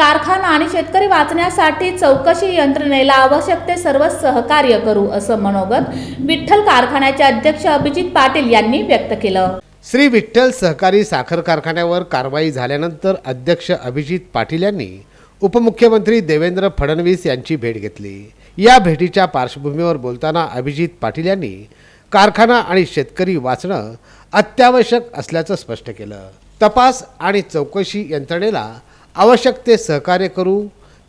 कारखाना आणि शेतकरी वाचण्यासाठी चौकशी यंत्रणेला आवश्यक ते सर्व सहकार्य करू असं मनोगत विठ्ठल कारखान्याचे अध्यक्ष अभिजित पाटील यांनी व्यक्त केलं. श्री विठ्ठल सहकारी साखर कारखान्यावर कारवाई झाल्यानंतर अध्यक्ष अभिजित पाटील यांनी उपमुख्यमंत्री देवेंद्र फडणवीस यांची भेट घेतली. या भेटीच्या पार्श्वभूमीवर बोलताना अभिजित पाटील यांनी कारखाना आणि शेतकरी वाचणं अत्यावश्यक असल्याचं स्पष्ट केलं. तपास आणि चौकशी यंत्रणेला आवश्यक ते सहकार्य करू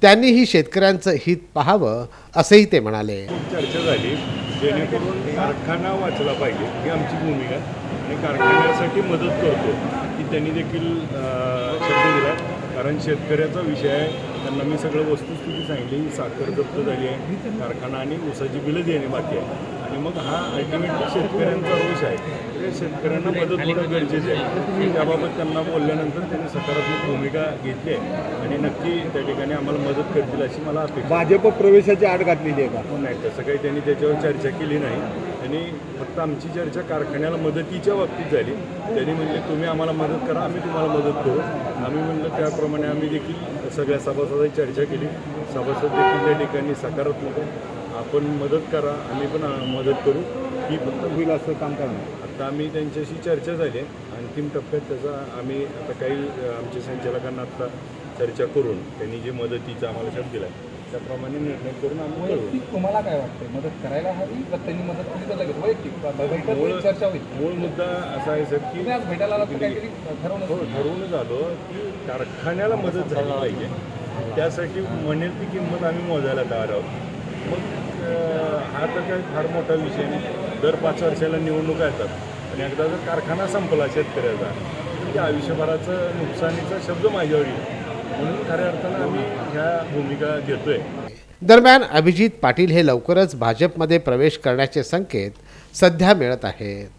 त्यांनीही शेतकऱ्यांचं हित पाहावं असंही ते म्हणाले. चर्चा झाली. जेणेकरून कारखाना वाचला पाहिजे ही आमची भूमिका. आणि कारखान्यासाठी मदत करतो की त्यांनी देखील शब्द दिला. कारण शेतकऱ्याचा विषय आहे. त्यांना मी सगळं वस्तुस्थिती सांगितली साखर जप्त झाली आहे. कारखाना आणि ऊसाची बिलं देणे बाकी आहे. आणि मग हा अल्टिमेटली शेतकऱ्यांचा रोष आहे. ते शेतकऱ्यांना मदत होणं गरजेचं आहे. त्याबाबत त्यांना बोलल्यानंतर त्यांनी सकारात्मक भूमिका घेतली आहे. आणि नक्की त्या ठिकाणी आम्हाला मदत करतील अशी मला अपेक्षा आहे. भाजप प्रवेशाची आड घातलेली आहे का? हो, नाही तसं काही त्यांनी त्याच्यावर चर्चा केली नाही. त्यांनी फक्त आमची चर्चा कारखान्याला मदतीच्या बाबतीत झाली. त्यांनी म्हणले तुम्ही आम्हाला मदत करा आम्ही तुम्हाला मदत करू. आम्ही म्हणलं त्याप्रमाणे आम्ही देखील सगळ्या सभासदांची चर्चा केली. सभासद देखील त्या ठिकाणी सकारात्मक. आपण मदत करा आम्ही पण मदत करू. ही फक्त होईल असं काम करणार. आता आम्ही त्यांच्याशी चर्चा झाली आहे. अंतिम टप्प्यात त्याचा आम्ही आता काही आमच्या संचालकांना आता चर्चा करून त्यांनी जे मदतीचा आम्हाला शब्द दिला त्याप्रमाणे निर्णय करून आम्ही वैयक्तिक तुम्हाला काय वाटतंय? मदत करायला हवी का त्यांनी मदत केली तर लगेच? वैयक्तिक. ब- मूळ चर्चा होईल. मूळ मुद्दा असा आहे सर की तुम्ही आज भेटायला आलात तर काहीतरी ठरवणं हो ठरवून आलो की कारखान्याला मदत झाली पाहिजे. त्यासाठी म्हणेल ती किंमत आम्ही मोजायला तयार आहोत. मग अं, हा तर काही फार मोठा विषय नाही. दर पाच वर्षाला निवडणुका येतात. आणि एकदा जर कारखाना संपला शेतकऱ्याचा तर त्या आयुष्यभराचं नुकसानीचा शब्द माझ्यावर येईल. म्हणून खऱ्या अर्थानं आम्ही ह्या भूमिका घेतोय दरम्यान अभिजित पाटील हे लवकरच भाजपमध्ये प्रवेश करण्याचे संकेत सध्या मिळत आहेत.